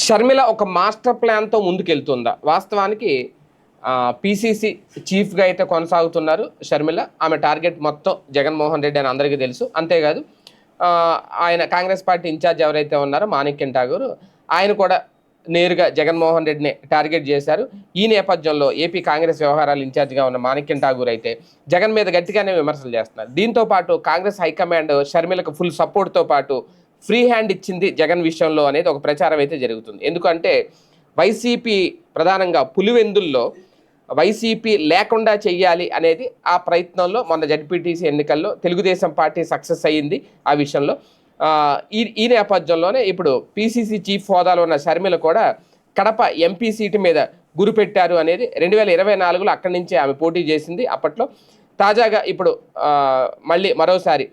షర్మిల ఒక మాస్టర్ ప్లాన్తో ముందుకెళ్తుందా? వాస్తవానికి పిసిసి చీఫ్గా అయితే కొనసాగుతున్నారు షర్మిల. ఆమె టార్గెట్ మొత్తం జగన్మోహన్ రెడ్డి అని అందరికీ తెలుసు. అంతేకాదు ఆయన కాంగ్రెస్ పార్టీ ఇన్ఛార్జ్ ఎవరైతే ఉన్నారో మాణిక్యం ఠాగూర్ ఆయన కూడా నేరుగా జగన్మోహన్ రెడ్డిని టార్గెట్ చేశారు. ఈ నేపథ్యంలో ఏపీ కాంగ్రెస్ వ్యవహారాలు ఇన్ఛార్జిగా ఉన్న మాణిక్యం ఠాగూర్ అయితే జగన్ మీద గట్టిగానే విమర్శలు చేస్తున్నారు. దీంతో పాటు కాంగ్రెస్ హైకమాండ్ షర్మిలకు ఫుల్ సపోర్ట్తో పాటు ఫ్రీ హ్యాండ్ ఇచ్చింది జగన్ విషయంలో అనేది ఒక ప్రచారం అయితే జరుగుతుంది. ఎందుకంటే వైసీపీ ప్రధానంగా పులివెందుల్లో వైసీపీ లేకుండా చెయ్యాలి అనేది ఆ ప్రయత్నంలో మొన్న జడ్పీటీసీ ఎన్నికల్లో తెలుగుదేశం పార్టీ సక్సెస్ అయ్యింది ఆ విషయంలో. ఈ ఈ నేపథ్యంలోనే ఇప్పుడు పీసీసీ చీఫ్ హోదాలో ఉన్న షర్మిల కూడా కడప ఎంపీ సీటు మీద గురి పెట్టారు అనేది రెండు వేల ఇరవై నాలుగులో అక్కడి నుంచే ఆమె పోటీ చేసింది. అప్పట్లో తాజాగా ఇప్పుడు మళ్ళీ మరోసారి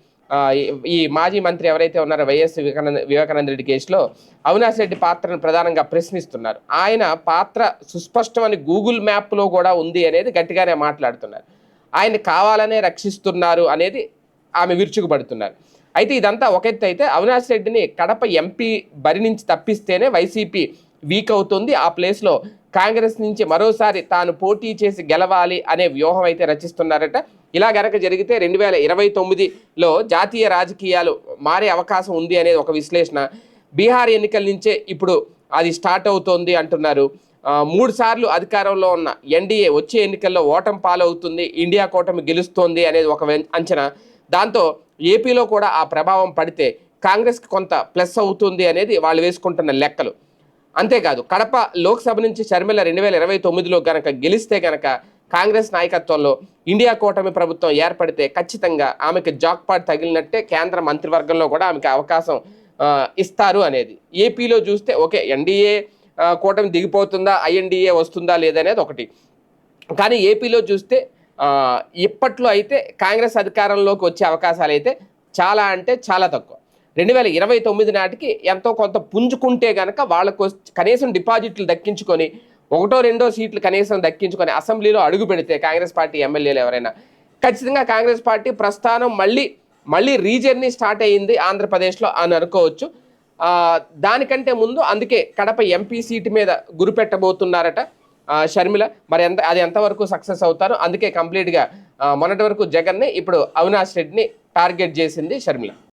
ఈ- మాజీ మంత్రి ఎవరైతే ఉన్నారో వైఎస్ వివేకానంద వివేకానంద రెడ్డి కేసులో అవినాష్ రెడ్డి పాత్రను ప్రధానంగా ప్రశ్నిస్తున్నారు. ఆయన పాత్ర సుస్పష్టమని గూగుల్ మ్యాప్లో కూడా ఉంది అనేది గట్టిగానే మాట్లాడుతున్నారు. ఆయన కావాలనే రక్షిస్తున్నారు అనేది ఆమె విరుచుకుపడుతున్నారు. అయితే ఇదంతా ఒక ఎత్తు అయితే అవినాష్ రెడ్డిని కడప ఎంపీ బరి నుంచి తప్పిస్తేనే వైసీపీ వీక్ అవుతుంది. ఆ ప్లేస్లో కాంగ్రెస్ నుంచి మరోసారి తాను పోటీ చేసి గెలవాలి అనే వ్యూహం అయితే రచిస్తున్నారట. ఇలా గనక జరిగితే రెండు వేల ఇరవై తొమ్మిదిలో జాతీయ రాజకీయాలు మారే అవకాశం ఉంది అనేది ఒక విశ్లేషణ. బీహార్ ఎన్నికల నుంచే ఇప్పుడు అది స్టార్ట్ అవుతోంది అంటున్నారు. మూడు సార్లు అధికారంలో ఉన్న ఎన్డీఏ వచ్చే ఎన్నికల్లో ఓటం పాలవుతుంది ఇండియా కూటమి గెలుస్తోంది అనేది ఒక అంచనా. దాంతో ఏపీలో కూడా ఆ ప్రభావం పడితే కాంగ్రెస్కి కొంత ప్లస్ అవుతుంది అనేది వాళ్ళు వేసుకుంటున్న లెక్కలు. అంతేకాదు కడప లోక్సభ నుంచి షర్మిల రెండు వేల ఇరవై తొమ్మిదిలో గనక గెలిస్తే గనక కాంగ్రెస్ నాయకత్వంలో ఇండియా కూటమి ప్రభుత్వం ఏర్పడితే ఖచ్చితంగా ఆమెకి జాక్పాట్ తగిలినట్టే కేంద్ర మంత్రివర్గంలో కూడా ఆమెకి అవకాశం ఇస్తారు అనేది. ఏపీలో చూస్తే ఓకే ఎన్డీఏ కూటమి దిగిపోతుందా ఐఎన్డీఏ వస్తుందా లేదనేది ఒకటి. కానీ ఏపీలో చూస్తే ఇప్పట్లో అయితే కాంగ్రెస్ అధికారంలోకి వచ్చే అవకాశాలు అయితే చాలా అంటే చాలా తక్కువ. రెండు వేల ఇరవై తొమ్మిది నాటికి ఎంతో కొంత పుంజుకుంటే గనక వాళ్ళకు కనీసం డిపాజిట్లు దక్కించుకొని ఒకటో రెండో సీట్లు కనీసం దక్కించుకొని అసెంబ్లీలో అడుగు పెడితే కాంగ్రెస్ పార్టీ ఎమ్మెల్యేలు ఎవరైనా. ఖచ్చితంగా కాంగ్రెస్ పార్టీ ప్రస్థానం మళ్ళీ మళ్ళీ రీజర్నీ స్టార్ట్ అయ్యింది ఆంధ్రప్రదేశ్లో అని అనుకోవచ్చు. దానికంటే ముందు అందుకే కడప ఎంపీ సీటు మీద గురిపెట్టబోతున్నారట షర్మిల. మరి ఎంత అది ఎంతవరకు సక్సెస్ అవుతారో అందుకే కంప్లీట్గా మొన్నటి వరకు జగన్ని ఇప్పుడు అవినాష్ రెడ్డిని టార్గెట్ చేసింది షర్మిల.